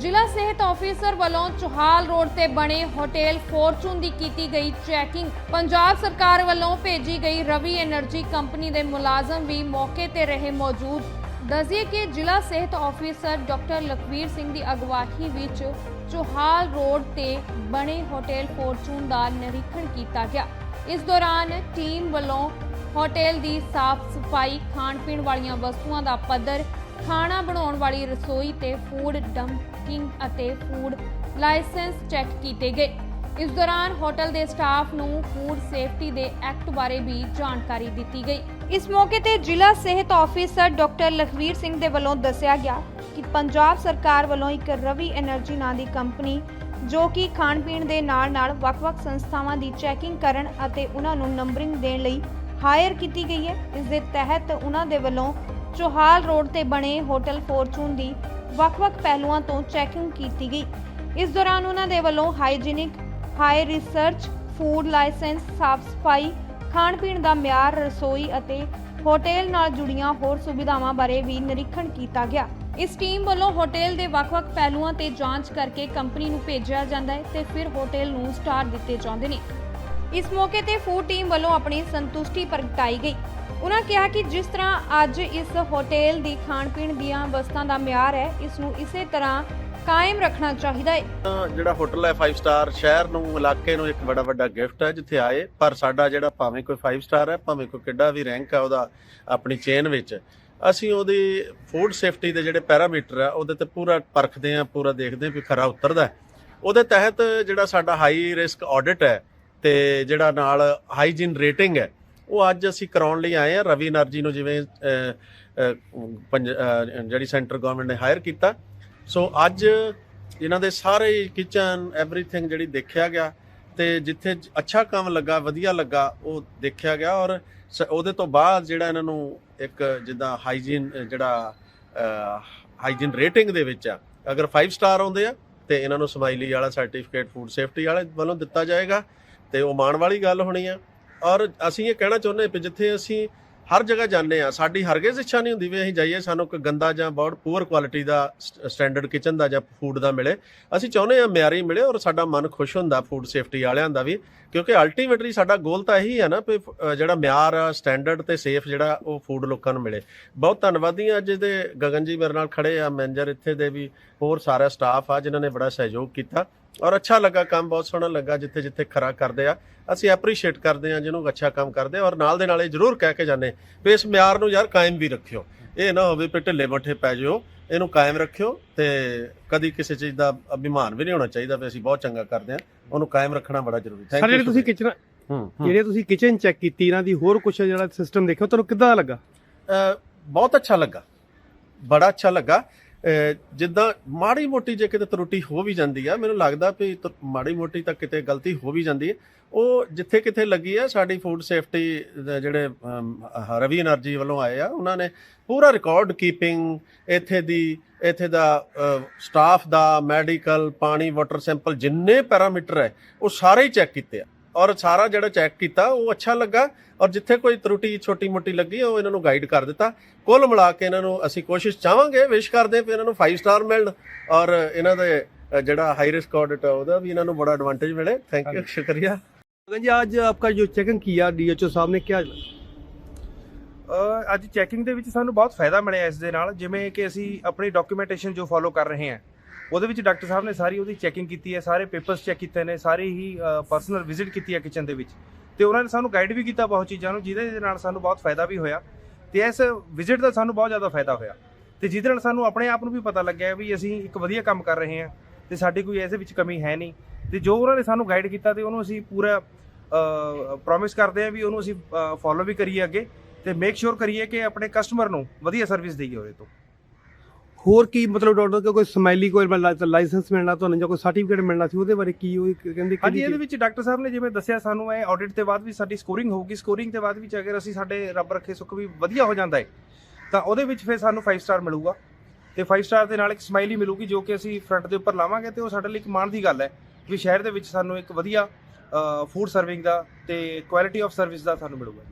ਜ਼ਿਲ੍ਹਾ ਸਿਹਤ ਅਫਸਰ ਵੱਲੋਂ ਚੋਹਾਲ ਰੋਡ ਤੇ ਬਣੇ ਹੋਟਲ ਫੋਰਚੂਨ ਦੀ ਕੀਤੀ ਗਈ ਚੈਕਿੰਗ। ਪੰਜਾਬ ਸਰਕਾਰ ਵੱਲੋਂ ਭੇਜੀ ਗਈ ਰਵੀ એનર્ਜੀ ਕੰਪਨੀ ਦੇ ਮੁਲਾਜ਼ਮ ਵੀ ਮੌਕੇ ਤੇ ਰਹੇ ਮੌਜੂਦ। ਦੱਸਿਏ ਕਿ ਜ਼ਿਲ੍ਹਾ ਸਿਹਤ ਅਫਸਰ ਡਾਕਟਰ ਲਖਵੀਰ ਸਿੰਘ ਦੀ ਅਗਵਾਹੀ ਵਿੱਚ ਚੋਹਾਲ ਰੋਡ ਤੇ ਬਣੇ ਹੋਟਲ ਫੋਰਚੂਨ ਦਾ ਨਿਰੀਖਣ ਕੀਤਾ ਗਿਆ। ਇਸ ਦੌਰਾਨ ਟੀਮ ਵੱਲੋਂ ਹੋਟਲ ਦੀ ਸਾਫ਼ ਸਫ਼ਾਈ ਖਾਣ ਪੀਣ ਵਾਲੀਆਂ ਵਸਤੂਆਂ ਦਾ ਪੱਧਰ ਖਾਣਾ ਬਣਾਉਣ ਵਾਲੀ ਰਸੋਈ ਤੇ ਫੂਡ ਡੰਪਕਿੰਗ ਅਤੇ ਫੂਡ ਲਾਇਸੈਂਸ ਚੈੱਕ ਕੀਤੇ ਗਏ। ਇਸ ਦੌਰਾਨ ਹੋਟਲ ਦੇ ਸਟਾਫ ਨੂੰ ਫੂਡ ਸੇਫਟੀ ਦੇ ਐਕਟ ਬਾਰੇ ਵੀ ਜਾਣਕਾਰੀ ਦਿੱਤੀ ਗਈ। ਇਸ ਮੌਕੇ ਤੇ ਜ਼ਿਲ੍ਹਾ ਸਿਹਤ ਅਫਸਰ ਡਾਕਟਰ ਲਖਵੀਰ ਸਿੰਘ ਦੇ ਵੱਲੋਂ ਦੱਸਿਆ ਗਿਆ ਕਿ ਪੰਜਾਬ ਸਰਕਾਰ ਵੱਲੋਂ ਇੱਕ ਰਵੀ એનર્ਜੀ ਨਾਂ ਦੀ ਕੰਪਨੀ, ਜੋ ਕਿ ਖਾਣ ਪੀਣ ਦੇ ਨਾਲ ਨਾਲ ਵੱਖ-ਵੱਖ ਸੰਸਥਾਵਾਂ ਦੀ ਚੈਕਿੰਗ ਕਰਨ ਅਤੇ ਉਹਨਾਂ ਨੂੰ ਨੰਬਰਿੰਗ ਦੇਣ ਲਈ ਹਾਇਰ ਕੀਤੀ ਗਈ ਹੈ, ਇਸ ਦੇ ਤਹਿਤ ਉਹਨਾਂ ਦੇ ਵੱਲੋਂ ਚੋਹਾਲ ਰੋਡ ਤੇ ਬਣੇ ਹੋਟਲ ਫੋਰਚੂਨ ਦੀ ਵੱਖ-ਵੱਖ ਪਹਿਲੂਆਂ ਤੋਂ ਚੈਕਿੰਗ ਕੀਤੀ ਗਈ। ਇਸ ਦੌਰਾਨ ਉਹਨਾਂ ਦੇ ਵੱਲੋਂ hygienic, high research, food licence, ਸਾਫ਼ ਸਫ਼ਾਈ, ਖਾਣ ਪੀਣ ਦਾ ਮਿਆਰ, ਰਸੋਈ ਅਤੇ ਹੋਟਲ ਨਾਲ ਜੁੜੀਆਂ ਹੋਰ ਸੁਵਿਧਾਵਾਂ ਬਾਰੇ ਵੀ ਨਿਰੀਖਣ ਕੀਤਾ ਗਿਆ। ਇਸ ਟੀਮ ਵੱਲੋਂ ਹੋਟਲ ਦੇ ਵੱਖ-ਵੱਖ ਪਹਿਲੂਆਂ ਤੇ ਜਾਂਚ ਕਰਕੇ ਕੰਪਨੀ ਨੂੰ ਭੇਜਿਆ ਜਾਂਦਾ ਹੈ ਤੇ ਫਿਰ ਹੋਟਲ ਨੂੰ ਸਟਾਰ ਦਿੱਤੇ ਜਾਂਦੇ ਨੇ। ਇਸ ਮੌਕੇ ਤੇ ਫੂਡ ਟੀਮ ਵੱਲੋਂ ਆਪਣੀ ਸੰਤੁਸ਼ਟੀ ਪ੍ਰਗਟਾਈ ਗਈ। ਉਹਨਾਂ ਕਿਹਾ ਕਿ ਜਿਸ ਤਰ੍ਹਾਂ ਅੱਜ ਇਸ ਹੋਟਲ ਦੀ ਖਾਣ ਪੀਣ ਦੀਆਂ ਵਸਤਾਂ ਦਾ ਮਿਆਰ ਹੈ, ਇਸ ਨੂੰ ਇਸੇ ਤਰ੍ਹਾਂ ਕਾਇਮ ਰੱਖਣਾ ਚਾਹੀਦਾ ਹੈ। ਜਿਹੜਾ ਹੋਟਲ ਹੈ 5 ਸਟਾਰ ਸ਼ਹਿਰ ਨੂੰ, ਇਲਾਕੇ ਨੂੰ ਇੱਕ ਬੜਾ ਵੱਡਾ ਗਿਫਟ ਹੈ, ਜਿੱਥੇ ਆਏ। ਪਰ ਸਾਡਾ ਜਿਹੜਾ ਭਾਵੇਂ ਕੋਈ 5 ਸਟਾਰ ਹੈ, ਭਾਵੇਂ ਕੋਈ ਕਿੱਡਾ ਵੀ ਰੈਂਕ ਹੈ, ਉਹਦਾ ਆਪਣੀ ਚੇਨ ਵਿੱਚ। ਅਸੀਂ ਉਹਦੀ ਫੂਡ ਸੇਫਟੀ ਦੇ ਜਿਹੜੇ ਪੈਰਾਮੀਟਰ ਆ ਉਹਦੇ ਤੇ ਪੂਰਾ ਪਰਖਦੇ ਆ ਪੂਰਾ ਦੇਖਦੇ ਆ ਵੀ ਖਰਾ ਉਤਰਦਾ ਉਹਦੇ ਤਹਿਤ ਜਿਹੜਾ ਸਾਡਾ ਹਾਈ ਰਿਸਕ ਆਡਿਟ ਹੈ ਤੇ ਜਿਹੜਾ ਨਾਲ ਹਾਈਜੀਨ ਰੇਟਿੰਗ ਹੈ, ਉਹ ਅੱਜ ਅਸੀਂ ਕਰਾਉਣ ਲਈ ਆਏ ਆ ਰਵੀ ਨਰਜੀ ਨੂੰ ਜਿਵੇਂ ਜਿਹੜੀ ਸੈਂਟਰ ਗਵਰਨਮੈਂਟ ਨੇ ਹਾਇਰ ਕੀਤਾ। ਸੋ ਅੱਜ ਇਹਨਾਂ ਦੇ ਸਾਰੇ ਕਿਚਨ ਐਵਰੀਥਿੰਗ ਜਿਹੜੀ ਦੇਖਿਆ ਗਿਆ ਤੇ ਜਿੱਥੇ ਅੱਛਾ ਕੰਮ ਲੱਗਾ, ਵਧੀਆ ਲੱਗਾ, ਉਹ ਦੇਖਿਆ ਗਿਆ ਔਰ ਉਹਦੇ ਤੋਂ ਬਾਅਦ ਜਿਹੜਾ ਇਹਨਾਂ ਨੂੰ ਇੱਕ ਜਿੱਦਾਂ ਹਾਈਜੀਨ, ਜਿਹੜਾ ਹਾਈਜੀਨ ਰੇਟਿੰਗ ਦੇ ਵਿੱਚ ਆ, ਅਗਰ 5 ਸਟਾਰ ਆਉਂਦੇ ਆ, ਤੇ ਇਹਨਾਂ ਨੂੰ ਸਮਾਈਲੀ ਵਾਲਾ ਸਰਟੀਫਿਕੇਟ ਫੂਡ ਸੇਫਟੀ ਵਾਲੇ ਵੱਲੋਂ ਦਿੱਤਾ ਜਾਏਗਾ। ਤੇ ਉਹ ਮਾਣ ਵਾਲੀ ਗੱਲ ਹੋਣੀ ਆ। ਔਰ ਅਸੀਂ ਇਹ ਕਹਿਣਾ ਚਾਹੁੰਦੇ ਹਾਂ ਕਿ ਜਿੱਥੇ ਅਸੀਂ ਹਰ ਜਗ੍ਹਾ ਜਾਂਦੇ ਆ ਸਾਡੀ ਹਰਗਿਜ਼ ਇੱਛਾ ਨਹੀਂ ਹੁੰਦੀ ਵੀ ਅਸੀਂ ਜਾਈਏ, ਸਾਨੂੰ ਕੋਈ ਗੰਦਾ ਜਾਂ ਬਹੁਤ ਪੂਅਰ ਕੁਆਲਿਟੀ ਦਾ ਸਟੈਂਡਰਡ ਕਿਚਨ ਦਾ ਜਾਂ ਫੂਡ ਦਾ ਮਿਲੇ। ਅਸੀਂ ਚਾਹੁੰਦੇ ਆ ਮਿਆਰੀ ਮਿਲੇ ਔਰ ਸਾਡਾ ਮਨ ਖੁਸ਼ ਹੁੰਦਾ ਫੂਡ ਸੇਫਟੀ ਵਾਲਿਆਂ ਦਾ ਵੀ, ਕਿਉਂਕਿ ਅਲਟੀਮੇਟਲੀ ਸਾਡਾ ਗੋਲ ਤਾਂ ਇਹੀ ਹੈ ਨਾ ਵੀ ਜਿਹੜਾ ਮਿਆਰ ਆ ਸਟੈਂਡਰਡ ਤੇ ਸੇਫ ਜਿਹੜਾ ਉਹ ਫੂਡ ਲੋਕਾਂ ਨੂੰ ਮਿਲੇ। ਬਹੁਤ ਧੰਨਵਾਦੀ ਆ ਅੱਜ ਦੇ ਗਗਨ ਜੀ ਮੇਰੇ ਨਾਲ ਖੜੇ ਆ। ਮੈਨੇਜਰ ਇੱਥੇ ਦੇ ਵੀ ਹੋਰ ਸਾਰਾ ਸਟਾਫ ਆ ਜਿਨ੍ਹਾਂ ਨੇ ਬੜਾ ਸਹਿਯੋਗ ਕੀਤਾ। ਔਰ ਅੱਛਾ ਲੱਗਾ ਕੰਮ ਬਹੁਤ ਸੋਹਣਾ ਲੱਗਾ ਜਿੱਥੇ ਜਿੱਥੇ ਖਰਾ ਕਰਦੇ ਆ। ਅਸੀਂ ਐਪਰੀਸ਼ੀਏਟ ਕਰਦੇ ਆ ਜਿਹਨੂੰ ਅੱਛਾ ਕੰਮ ਕਰਦੇ ਔਰ ਨਾਲ ਦੇ ਨਾਲ ਇਹ ਜ਼ਰੂਰ ਕਹਿ ਕੇ ਜਾਂਦੇ ਵੀ ਇਸ ਮਿਆਰ ਨੂੰ ਯਾਰ ਕਾਇਮ ਵੀ ਰੱਖਿਓ। ਇਹ ਨਾ ਹੋਵੇ ਵੀ ਢਿੱਲੇ ਮੱਠੇ ਪੈ ਜਿਓ ਇਹਨੂੰ ਕਾਇਮ ਰੱਖਿਓ ਤੇ ਕਦੀ ਕਿਸੇ ਚੀਜ਼ ਦਾ ਅਭਿਮਾਨ ਵੀ ਨਹੀਂ ਹੋਣਾ ਚਾਹੀਦਾ ਵੀ ਅਸੀਂ ਬਹੁਤ ਚੰਗਾ ਕਰਦੇ ਆ ਉਹਨੂੰ ਕਾਇਮ ਰੱਖਣਾ ਬੜਾ ਜ਼ਰੂਰੀ ਥੈਂਕ ਸਰ ਯੂ ਜਿਹੜੇ ਤੁਸੀਂ ਕਿਚਨ ਹੂੰ ਜਿਹੜੇ ਤੁਸੀਂ ਕਿਚਨ ਚੈੱਕ ਕੀਤੀ ਇਹਨਾਂ ਦੀ ਹੋਰ ਕੁਝ ਜਿਹੜਾ ਸਿਸਟਮ ਦੇਖਿਓ ਤੁਹਾਨੂੰ ਕਿੱਦਾਂ ਲੱਗਾ? ਬਹੁਤ ਅੱਛਾ ਲੱਗਾ। ਬੜਾ ਅੱਛਾ ਲੱਗਾ। ਜਿੱਦਾਂ ਮਾੜੀ ਮੋਟੀ ਜੇ ਕਿਤੇ ਤਰੁੱਟੀ ਹੋ ਵੀ ਜਾਂਦੀ ਆ, ਮੈਨੂੰ ਲੱਗਦਾ ਵੀ ਮਾੜੀ ਮੋਟੀ ਤਾਂ ਕਿਤੇ ਗਲਤੀ ਹੋ ਵੀ ਜਾਂਦੀ ਹੈ ਉਹ ਜਿੱਥੇ ਕਿਤੇ ਲੱਗੀ ਆ, ਸਾਡੀ ਫੂਡ ਸੇਫਟੀ ਜਿਹੜੇ ਰਵੀ એનર્ਜੀ ਵੱਲੋਂ ਆਏ ਆ, ਉਹਨਾਂ ਨੇ ਪੂਰਾ ਰਿਕਾਰਡ ਕੀਪਿੰਗ, ਇੱਥੇ ਦੀ, ਇੱਥੇ ਦਾ ਸਟਾਫ ਦਾ, ਮੈਡੀਕਲ, ਪਾਣੀ, ਵਾਟਰ ਸੈਂਪਲ, ਜਿੰਨੇ ਪੈਰਾਮੀਟਰ ਹੈ, ਉਹ ਸਾਰੇ ਚੈੱਕ ਕੀਤੇ ਆ। ਔਰ ਸਾਰਾ ਜਿਹੜਾ ਚੈੱਕ ਕੀਤਾ ਉਹ ਅੱਛਾ ਲੱਗਾ ਔਰ ਜਿੱਥੇ ਕੋਈ ਤਰੁਟੀ ਛੋਟੀ ਮੋਟੀ ਲੱਗੀ ਉਹ ਇਹਨਾਂ ਨੂੰ ਗਾਈਡ ਕਰ ਦਿੱਤਾ। ਕੁੱਲ ਮਿਲਾ ਕੇ ਇਹਨਾਂ ਨੂੰ ਅਸੀਂ ਕੋਸ਼ਿਸ਼ ਚਾਹਾਂਗੇ ਵਿਸ਼ ਕਰਦੇ ਵੀ ਇਹਨਾਂ ਨੂੰ 5 ਸਟਾਰ ਮਿਲਣ ਔਰ ਇਹਨਾਂ ਦੇ ਜਿਹੜਾ ਹਾਈ ਰਿਸਕ ਆਡਿਟ ਹੈ ਉਹਦਾ ਵੀ ਇਹਨਾਂ ਨੂੰ ਬੜਾ ਐਡਵਾਂਟੇਜ ਮਿਲੇ। ਥੈਂਕ ਯੂ ਸ਼ੁਕਰੀਆ। ਗਗन ਜੀ ਅੱਜ ਆਪਕਾ ਜੋ ਚੈਕਿੰਗ ਕੀਤਾ ਡੀਐਚਓ ਸਾਹਿਬ ਨੇ ਕਿਹਾ ਅੱਜ ਚੈਕਿੰਗ ਦੇ ਵਿੱਚ ਸਾਨੂੰ ਬਹੁਤ ਫਾਇਦਾ ਮਿਲਿਆ ਇਸ ਦੇ ਨਾਲ ਜਿਵੇਂ ਕਿ ਅਸੀਂ ਆਪਣੀ ਡਾਕੂਮੈਂਟੇਸ਼ਨ ਜੋ ਫੋਲੋ ਕਰ ਰਹੇ ਹਾਂ। ਉਹਦੇ ਵਿੱਚ ਡਾਕਟਰ ਸਾਹਿਬ ਨੇ ਸਾਰੀ ਉਹਦੀ ਚੈਕਿੰਗ ਕੀਤੀ ਹੈ, ਸਾਰੇ ਪੇਪਰਸ ਚੈੱਕ ਕੀਤੇ ਨੇ, ਸਾਰੇ ਹੀ ਪਰਸਨਲ ਵਿਜ਼ਿਟ ਕੀਤੀ ਹੈ ਕਿਚਨ ਦੇ ਵਿੱਚ। ਤੇ ਉਹਨਾਂ ਨੇ ਸਾਨੂੰ ਗਾਈਡ ਵੀ ਕੀਤਾ ਬਹੁਤ ਚੀਜ਼ਾਂ ਨੂੰ, ਜਿਹਦੇ ਨਾਲ ਸਾਨੂੰ ਬਹੁਤ ਫਾਇਦਾ ਵੀ ਹੋਇਆ। ਤੇ ਇਸ ਵਿਜ਼ਿਟ ਦਾ ਸਾਨੂੰ ਬਹੁਤ ਜ਼ਿਆਦਾ ਫਾਇਦਾ ਹੋਇਆ। ਤੇ ਜਿਹਦੇ ਨਾਲ ਸਾਨੂੰ ਆਪਣੇ ਆਪ ਨੂੰ ਵੀ ਪਤਾ ਲੱਗਿਆ ਵੀ ਅਸੀਂ ਇੱਕ ਵਧੀਆ ਕੰਮ ਕਰ ਰਹੇ ਹਾਂ ਤੇ ਸਾਡੀ ਕੋਈ ਇਹਦੇ ਵਿੱਚ ਕਮੀ ਹੈ ਨਹੀਂ। ਤੇ ਜੋ ਉਹਨਾਂ ਨੇ ਸਾਨੂੰ ਗਾਈਡ ਕੀਤਾ ਤੇ ਉਹਨੂੰ ਅਸੀਂ ਪੂਰਾ ਪ੍ਰੋਮਿਸ ਕਰਦੇ ਹਾਂ ਵੀ ਉਹਨੂੰ ਅਸੀਂ ਫੋਲੋ ਵੀ ਕਰੀਏ ਅੱਗੇ ਤੇ ਮੇਕ ਸ਼ੋਰ ਕਰੀਏ ਕਿ ਆਪਣੇ ਕਸਟਮਰ ਨੂੰ ਵਧੀਆ ਸਰਵਿਸ ਦੇਈਏ ਉਹਦੇ ਤੋਂ। ਹੋਰ ਕੀ ਮਤਲਬ ਡਾਕਟਰ ਕੋ ਕੋਈ ਸਮਾਈਲੀ ਕੋਈ ਲਾਇਸੈਂਸ ਮਿਲਣਾ ਤੁਹਾਨੂੰ ਜਾਂ ਕੋਈ ਸਰਟੀਫਿਕੇਟ ਮਿਲਣਾ ਸੀ ਉਹਦੇ ਬਾਰੇ ਕੀ ਉਹ ਕਹਿੰਦੇ ਹਾਂਜੀ ਇਹਦੇ ਵਿੱਚ ਡਾਕਟਰ ਸਾਹਿਬ ਨੇ ਜਿਵੇਂ ਦੱਸਿਆ ਸਾਨੂੰ ਇਹ ਆਡਿਟ ਤੇ ਬਾਅਦ ਵੀ ਸਾਡੀ ਸਕੋਰਿੰਗ ਹੋਊਗੀ। ਸਕੋਰਿੰਗ ਤੇ ਬਾਅਦ ਵਿੱਚ ਅਗਰ ਅਸੀਂ ਸਾਡੇ ਰੱਬ ਰੱਖੇ ਸੁੱਖ ਵੀ ਵਧੀਆ ਹੋ ਜਾਂਦਾ ਹੈ ਤਾਂ ਉਹਦੇ ਵਿੱਚ ਫਿਰ ਸਾਨੂੰ 5 ਸਟਾਰ ਮਿਲੂਗਾ। ਤੇ 5 ਸਟਾਰ ਦੇ ਨਾਲ ਇੱਕ ਸਮਾਈਲੀ ਮਿਲੂਗੀ ਜੋ ਕਿ ਅਸੀਂ ਫਰੰਟ ਦੇ ਉੱਪਰ ਲਾਵਾਂਗੇ ਤੇ ਉਹ ਸਾਡੇ ਲਈ ਇੱਕ ਮਾਣ ਦੀ ਗੱਲ ਹੈ ਵੀ ਸ਼ਹਿਰ ਦੇ ਵਿੱਚ ਸਾਨੂੰ ਇੱਕ ਵਧੀਆ ਫੂਡ ਸਰਵਿੰਗ ਦਾ ਤੇ ਕੁਆਲਿਟੀ ਆਫ ਸਰਵਿਸ ਦਾ ਸਾਨੂੰ ਮਿਲੂਗਾ